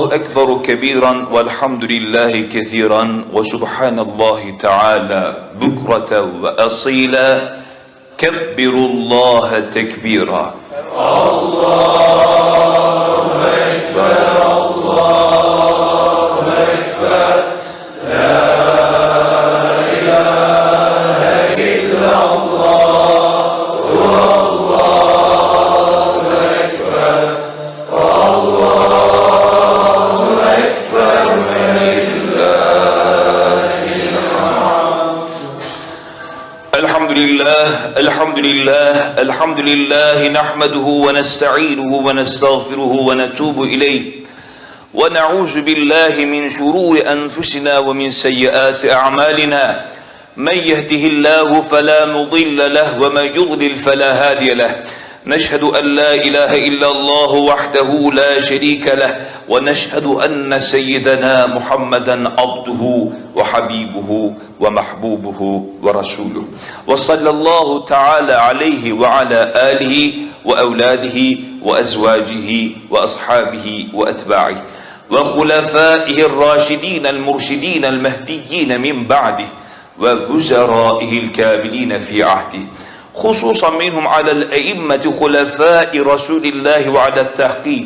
الله أكبر كبيرا والحمد لله كثيرا وسبحان الله تعالى بكرة وأصيلا. كبروا الله تكبيرا. الحمد الحمد لله نحمده ونستعينه ونستغفره ونتوب إليه. ونعوذ بالله من شرور أنفسنا ومن سيئات أعمالنا. من يهده الله فلا مضل له ومن يضلل فلا هادي له. نشهد أن لا إله إلا الله وحده لا شريك له ونشهد أن سيدنا محمدا عبده وحبيبه ومحبوبه ورسوله. وصلى الله تعالى عليه وعلى آله وأولاده وأزواجه وأصحابه وأتباعه. وخلفائه الراشدين المرشدين المهديين من بعده ووزرائه الكاملين في عهده. خصوصا منهم على الأئمة خلفاء رسول الله وعلى التحقيق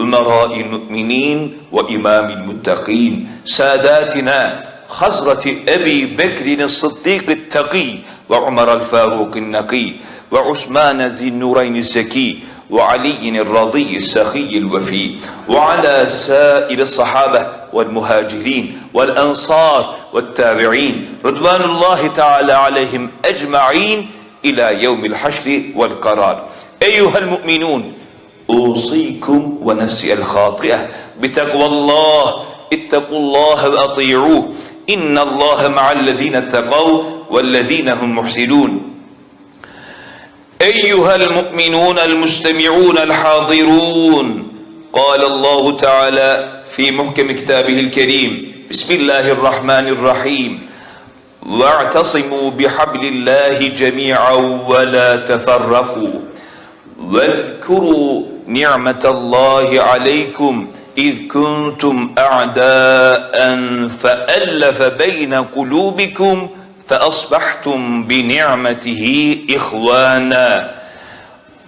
أمراء المؤمنين وإمام المتقين. ساداتنا خزرة أبي بكر الصديق التقي وعمر الفاروق النقي وعثمان ذي النورين الزكي وعلي الرضي السخي الوفي وعلى سائر الصحابة والمهاجرين والأنصار والتابعين. رضوان الله تعالى عليهم أجمعين. إلى يوم الحشر والقرار. أيها المؤمنون أوصيكم ونفسي الخاطئة. بتقوى الله اتقوا الله وأطيعوه. إن الله مع الذين اتقوا والذين هم محسنون. أيها المؤمنون المستمعون الحاضرون قال الله تعالى في محكم كتابه الكريم بسم الله الرحمن الرحيم. واعتصموا بحبل الله جميعا ولا تفرقوا. واذكروا نعمة الله عليكم إذ كنتم أعداء فألف بين قلوبكم فأصبحتم بنعمته إخوانا.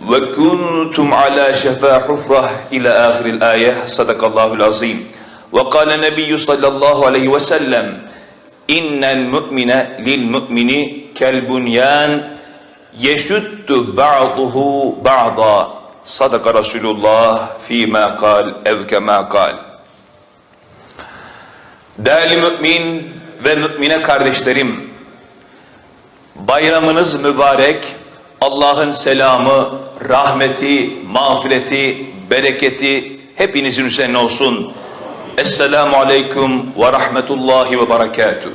وكنتم على شفا حفرة إلى آخر الآية. صدق الله العظيم. وقال النبي صلى الله عليه وسلم innel mu'mine lil mu'mini kel bunyan yeşuttu ba'duhu ba'da sadaka Resulullah fîmâ kal ev kemâ kal Değerli mümin ve mümine kardeşlerim bayramınız mübarek Allah'ın selamı, rahmeti, mağfireti, bereketi hepinizin üzerine olsun. Esselamu aleyküm ve rahmetullahi ve berekatuhu.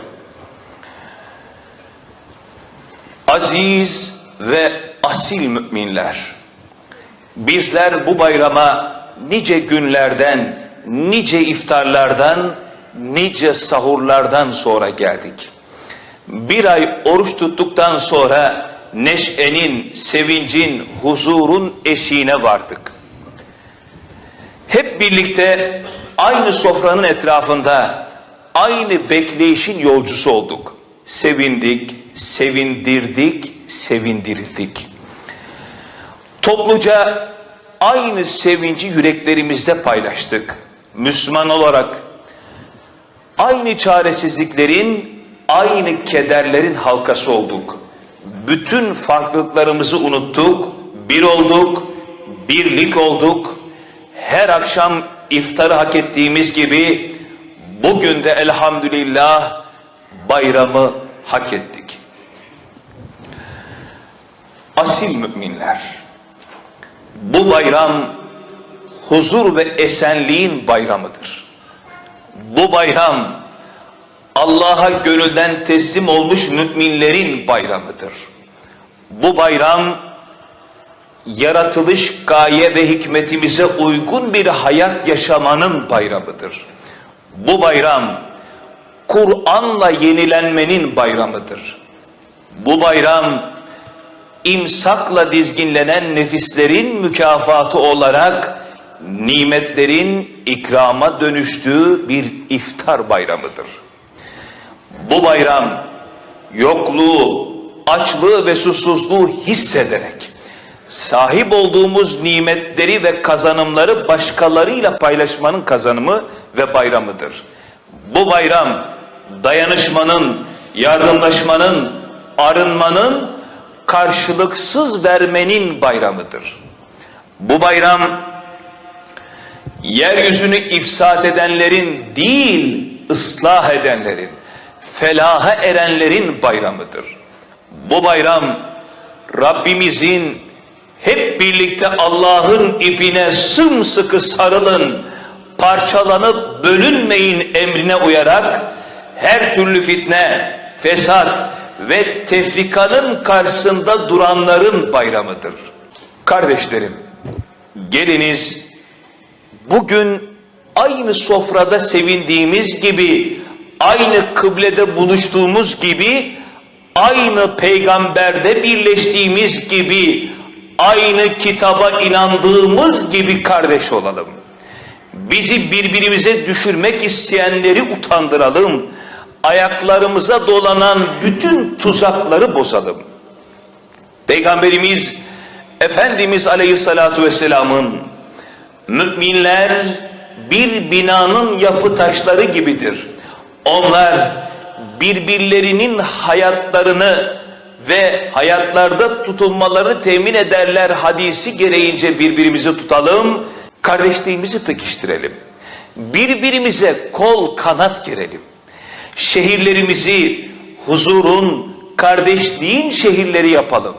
Aziz ve asil müminler, bizler bu bayrama nice günlerden, nice iftarlardan, nice sahurlardan sonra geldik. Bir ay oruç tuttuktan sonra neşenin, sevincin, huzurun eşiğine vardık. Hep birlikte aynı sofranın etrafında aynı bekleyişin yolcusu olduk. Sevindik, sevindirdik, sevindirildik. Topluca aynı sevinci yüreklerimizde paylaştık. Müslüman olarak aynı çaresizliklerin, aynı kederlerin halkası olduk. Bütün farklılıklarımızı unuttuk, bir olduk, birlik olduk. Her akşam iftarı hak ettiğimiz gibi bugün de elhamdülillah bayramı hak ettik. Asil müminler, bu bayram huzur ve esenliğin bayramıdır. Bu bayram Allah'a gönülden teslim olmuş müminlerin bayramıdır. Bu bayram yaratılış gaye ve hikmetimize uygun bir hayat yaşamanın bayramıdır. Bu bayram Kur'an'la yenilenmenin bayramıdır. Bu bayram imsakla dizginlenen nefislerin mükafatı olarak nimetlerin ikrama dönüştüğü bir iftar bayramıdır. Bu bayram yokluğu, açlığı ve susuzluğu hissederek sahip olduğumuz nimetleri ve kazanımları başkalarıyla paylaşmanın kazanımı ve bayramıdır. Bu bayram dayanışmanın, yardımlaşmanın, arınmanın, karşılıksız vermenin bayramıdır. Bu bayram yeryüzünü ifsad edenlerin değil, ıslah edenlerin, felaha erenlerin bayramıdır. Bu bayram Rabbimizin hep birlikte Allah'ın ipine sımsıkı sarılın, parçalanıp bölünmeyin emrine uyarak her türlü fitne, fesat ve tefrikanın karşısında duranların bayramıdır. Kardeşlerim, geliniz bugün aynı sofrada sevindiğimiz gibi, aynı kıblede buluştuğumuz gibi, aynı peygamberde birleştiğimiz gibi, aynı kitaba inandığımız gibi kardeş olalım. Bizi birbirimize düşürmek isteyenleri utandıralım. Ayaklarımıza dolanan bütün tuzakları bozalım. Peygamberimiz Efendimiz Aleyhisselatü Vesselam'ın müminler bir binanın yapı taşları gibidir. Onlar birbirlerinin hayatlarını ve hayatlarda tutulmaları temin ederler hadisi gereğince birbirimizi tutalım, kardeşliğimizi pekiştirelim. Birbirimize kol kanat gerelim. Şehirlerimizi huzurun, kardeşliğin şehirleri yapalım.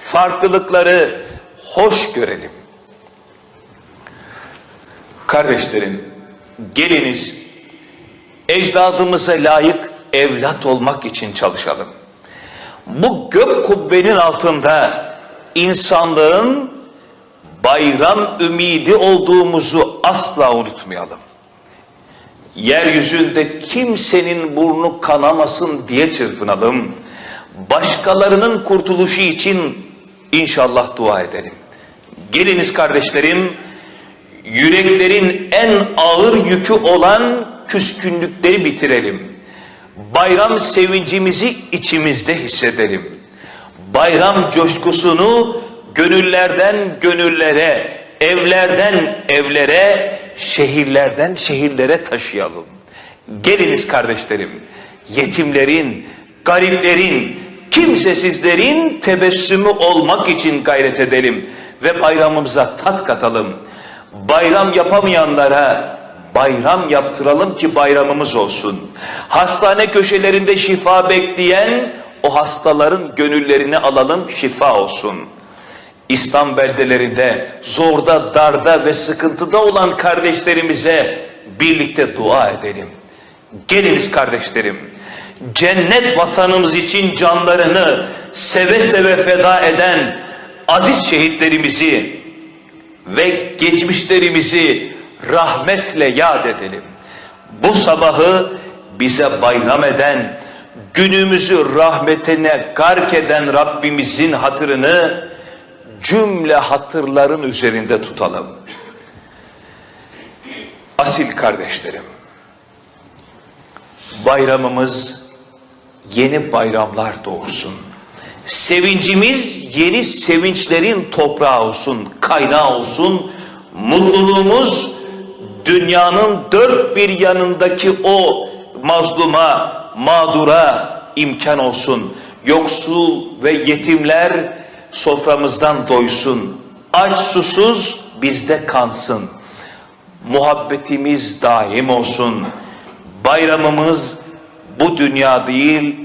Farklılıkları hoş görelim. Kardeşlerim, geliniz ecdadımıza layık evlat olmak için çalışalım. Bu gök kubbenin altında insanlığın bayram ümidi olduğumuzu asla unutmayalım. Yeryüzünde kimsenin burnu kanamasın diye çırpınalım. Başkalarının kurtuluşu için inşallah dua edelim. Geliniz kardeşlerim, yüreklerin en ağır yükü olan küskünlükleri bitirelim. Bayram sevincimizi içimizde hissedelim. Bayram coşkusunu gönüllerden gönüllere, evlerden evlere, şehirlerden şehirlere taşıyalım. Geliniz kardeşlerim, yetimlerin, gariplerin, kimsesizlerin tebessümü olmak için gayret edelim ve bayramımıza tat katalım. Bayram yapamayanlara bayram yaptıralım ki bayramımız olsun. Hastane köşelerinde şifa bekleyen o hastaların gönüllerini alalım şifa olsun. İslam beldelerinde zorda, darda ve sıkıntıda olan kardeşlerimize birlikte dua edelim. Geliniz kardeşlerim. Cennet vatanımız için canlarını seve seve feda eden aziz şehitlerimizi ve geçmişlerimizi rahmetle yad edelim. Bu sabahı bize bayram eden, günümüzü rahmetine gark eden Rabbimizin hatırını cümle hatırların üzerinde tutalım. Asil kardeşlerim, bayramımız yeni bayramlar doğursun. Sevincimiz yeni sevinçlerin toprağı olsun, kaynağı olsun. Mutluluğumuz dünyanın dört bir yanındaki o mazluma, mağdura imkan olsun. Yoksul ve yetimler soframızdan doysun. Aç susuz bizde kansın. Muhabbetimiz daim olsun. Bayramımız bu dünya değil,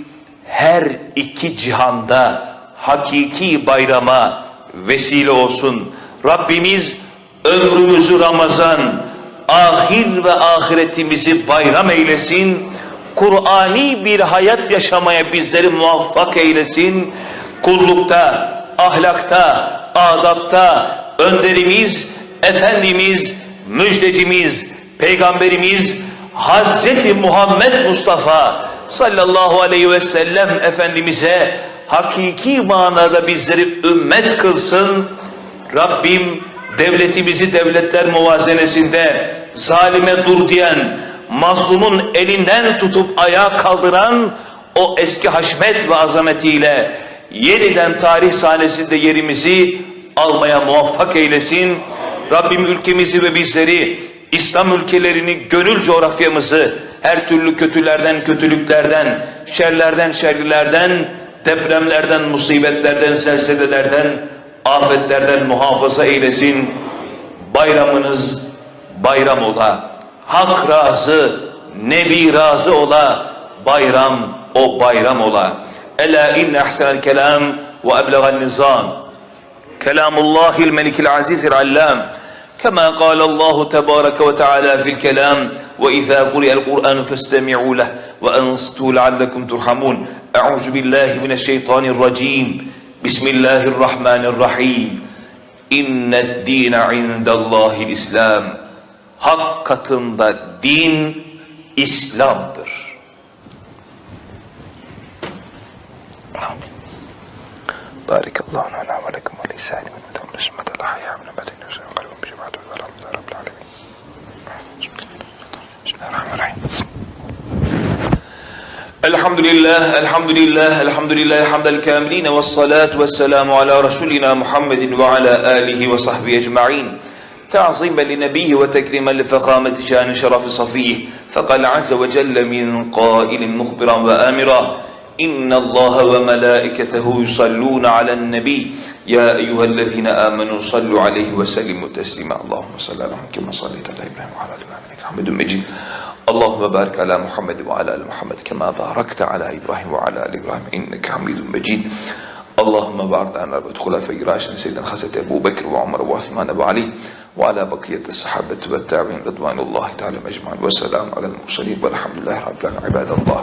her iki cihanda hakiki bayrama vesile olsun. Rabbimiz ömrümüzü Ramazan, ahir ve ahiretimizi bayram eylesin. Kur'ani bir hayat yaşamaya bizleri muvaffak eylesin. Kullukta, ahlakta, adapta önderimiz, Efendimiz, müjdecimiz, Peygamberimiz Hazreti Muhammed Mustafa sallallahu aleyhi ve sellem Efendimiz'e hakiki manada bizleri ümmet kılsın. Rabbim devletimizi devletler muvazenesinde zalime dur diyen, mazlumun elinden tutup ayağa kaldıran o eski haşmet ve azametiyle yeniden tarih sahnesinde yerimizi almaya muvaffak eylesin. Rabbim ülkemizi ve bizleri, İslam ülkelerini, gönül coğrafyamızı her türlü kötülerden, kötülüklerden, şerlerden, şerlilerden, depremlerden, musibetlerden, zelzelelerden, afetlerden muhafaza eylesin. Bayramınız bayram ola. Hak razı, Nebi razı ola. Bayram o bayram ola. Ela inne ahsenel kelam ve eblegan nizam. Kelamullahil melikil azizil allam. كما قال الله تبارك وتعالى في الكلام وإذا قرئ القرآن فاستمعوا له وأنصتوا لعلكم ترحمون أعوذ بالله من الشيطان الرجيم بسم الله الرحمن الرحيم إن الدين عند الله الإسلام hak katında din İslam'dır. Amin. Barikallahu lana ve lekum ve lisâni min medhum nismetel ahya min medin yüzün kalbim bir cemaatü ve elhamdülillah rabbil alemin. Bismillahirrahmanirrahim. Elhamdülillah, elhamdülillah, elhamdülillah, hamdel kamiline ve salatu ve selamu ala Resulina Muhammedin ve ala alihi ve sahbihi ecma'in. تعظيما لنبيه وتكريما لفخامة شأن شرف صفيه. فقال عز وجل من قائل مخبرا وآمرا إن الله وملائكته يصلون على النبي. يا أيها الذين آمنوا صلوا عليه وسلموا تسليما. اللهم صل على محمد كما صليت على إبراهيم وعلى آل إبراهيم إنك حميد مجيد. اللهم بارك على محمد وعلى آل محمد كما باركت على إبراهيم وعلى آل إبراهيم إنك حميد مجيد. اللهم بارك على الخلفاء الراشدين سيدنا الخزرج أبو بكر وعمر وعثمان وعلي. وعلى بقية الصحابة والتابعين رضوان الله تعالى أجمعين. والسلام على المرسلين. والحمد لله رب العالمين. عباد الله.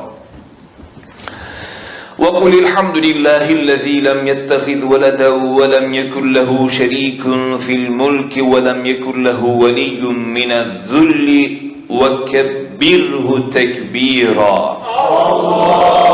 وقل الحمد لله الذي لم يتخذ ولدا ولم يكن له شريك في الملك ولم يكن له ولي من الذل. وكبره تكبيرا. آمين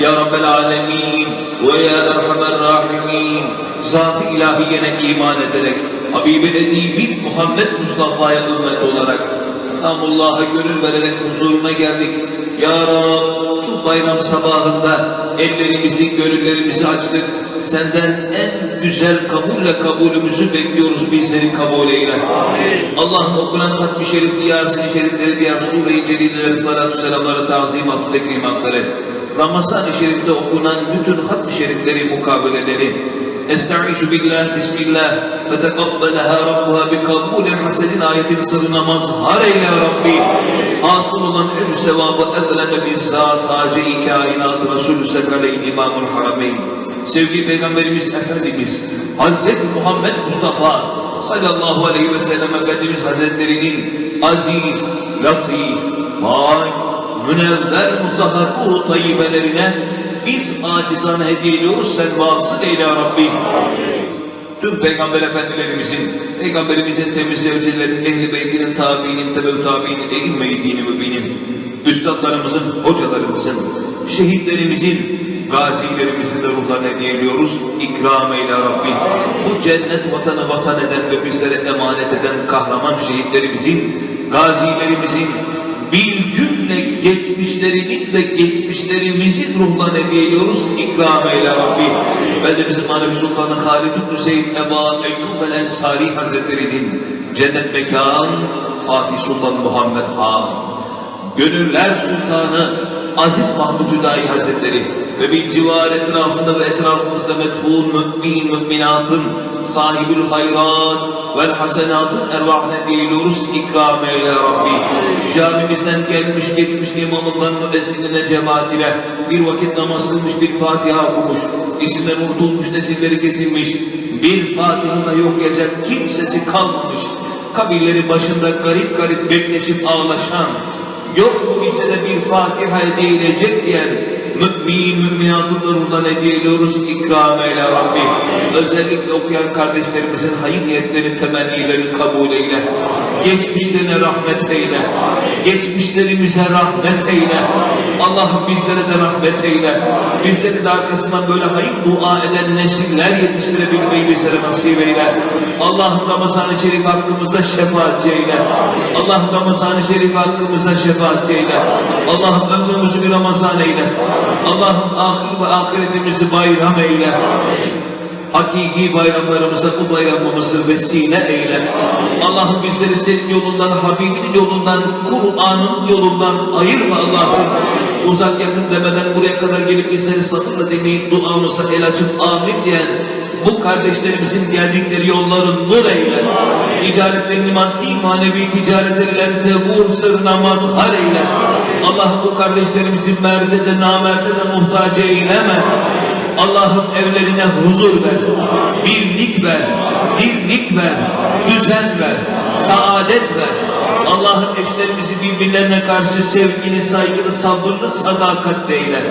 Ya Rabbel Alemin ve Ya Erhamer Rahimin Zat-ı İlahiyene iman ederek Habibi Edibin Muhammed Mustafa'ya ümmet olarak Kelamullah'a gönül vererek huzuruna geldik. Ya Rab şu bayram sabahında ellerimizi, gönüllerimizi açtık. Senden en güzel kabulle kabulümüzü bekliyoruz bizleri kabul eyle. Allah'ın okunan katmi şerif, diğer seni şerifleri, diğer sure-i celileri, salatu selamları, tazim, hakkı, tekrimatları. Ramazan-ı şerifte okunan bütün hatmi şerifleri mukabeleleri Estaizu billah, bismillah ve tekabbedeha rabbuha bi kabulin hasenin ayetin sırrına mazhar eyle Rabbi. Hasıl olan övü sevabı evlene bizzat hace-i kainat Resulü Sekaleyn İmamul Harameyn. Sevgili Peygamberimiz Efendimiz Hazreti Muhammed Mustafa sallallahu aleyhi ve sellem Efendimiz Hazretlerinin aziz, latif, pak, münevver mutahhar tayyibelerine biz acizane hediye ediyoruz sen vasıl eyle Rabbi. Tüm peygamber efendilerimizin, peygamberimizin temiz zevcilerin, ehli beytinin, tabiinin, tebeu tabiinin, eğinmeyi dini mübinin, üstadlarımızın, hocalarımızın, Şehitlerimizin, gazilerimizin de ruhlarına hediye ediyoruz. İkram eyle Rabbi. Bu cennet vatanı vatan eden ve bizlere emanet eden kahraman şehitlerimizin, gazilerimizin, bir cümle geçmişlerinin ve geçmişlerimizin ruhlarına hediye ediyoruz. İkram eyle Rabbi. Ve de bizim manevi sultanı Halid İbn Zeyd Eba Eyyub el Ensari Hazretleri'nin cennet mekan Fatih Sultan Muhammed Han. Gönüller Sultanı Aziz Mahmud Hüdayi Hazretleri ve bir civar etrafında ve etrafımızda metfun mümin müminatın sahibül hayrat vel hasenatın ervahine değiliyoruz ikram eyle Rabbi. Camimizden gelmiş geçmiş imamından müezzinine cemaatine bir vakit namaz kılmış bir Fatiha okumuş. isimden unutulmuş nesilleri kesilmiş. Bir Fatiha'da yok yiyecek kimsesi kalmamış. Kabirleri başında garip garip bekleşip ağlaşan yok mu bize de bir Fatiha hediye edilecek diyen mümin müminatın ruhuna hediye ediyoruz ikram eyle Rabbi. Özellikle okuyan kardeşlerimizin hayır niyetleri, temennileri kabul eyle. Geçmişlerine rahmet eyle. Geçmişlerimize rahmet eyle. Allah'ım bizlere de rahmet eyle. Bizleri de arkasından böyle hayır dua eden nesiller yetiştirebilmeyi bizlere nasip eyle. Allah'ım Ramazan-ı Şerif hakkımızda şefaatçi eyle. Allah'ım Ramazan-ı Şerif hakkımızda şefaatçi eyle. Allah'ım ömrümüzü bir Ramazan eyle. Allah'ım ahir ve ahiretimizi bayram eyle. Hakiki bayramlarımıza bu bayramımızı vesile eyle. Allah'ım bizleri senin yolundan, Habibinin yolundan, Kur'an'ın yolundan ayırma Allah'ım. Uzak yakın demeden buraya kadar gelip bizleri sabırla dinleyip duamıza el açıp amin diyen bu kardeşlerimizin geldikleri yolların nur eyle. Ticaretlerini maddi manevi ticaretlerinde vur sırrına mazhar eyle. Allah bu kardeşlerimizin merde de namerde de muhtaç eyleme. Allah'ım evlerine huzur ver, birlik ver, dirlik ver, düzen ver, saadet ver. Allah'ım eşlerimizi birbirlerine karşı sevgili, saygılı, sabırlı, sadakatle eyle.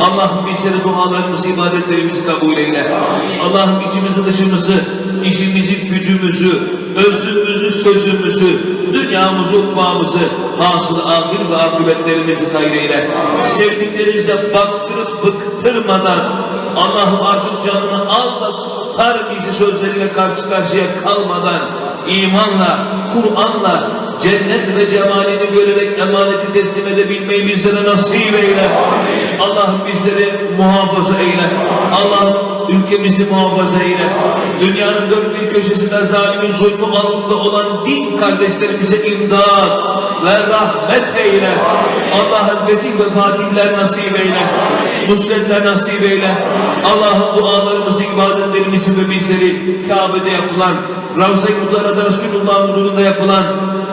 Allah'ım bizleri dualarımızı, ibadetlerimizi kabul eyle. Allah'ım içimizi dışımızı, işimizi, gücümüzü, özümüzü, sözümüzü, dünyamızı, ukbamızı, hasıl ahir ve akıbetlerimizi hayreyle. Sevdiklerimize baktırıp bıktırmadan Allah'ım artık canını al da kurtar bizi sözleriyle karşı karşıya kalmadan imanla, Kur'an'la, cennet ve cemalini görerek emaneti teslim edebilmeyi bizlere nasip eyle. Allah'ım bizleri muhafaza eyle. Allah'ım ülkemizi muhafaza eyle. Dünyanın dört bir köşesinde zalimin zulmü altında olan din kardeşlerimize imdat ve rahmet eyle. Allah'ım fetih ve fatihler nasip eyle. Nusretler nasip eyle. Allah'ım dualarımızı, ibadetlerimizi ve bizleri Kabe'de yapılan, Ravza-i Mutara'da Resulullah'ın huzurunda yapılan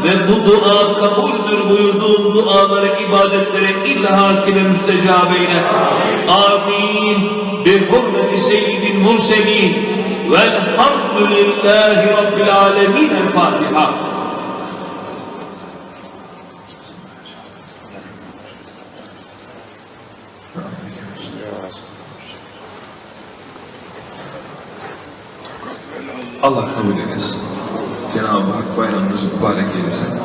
ve bu dua kabuldür buyurduğun duaları, ibadetlere illaki ve müstecab eyle. Amin. Hurmeti seyyidil murselin velhamdülillahi rabbil alemin. El Fatiha. Allah kabul eylesin. Cenab-ı Hak bayramınızı mübarek eylesin.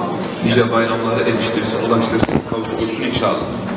Nice bayramlara eriştirsin, ulaştırsın, kavuştursun inşallah.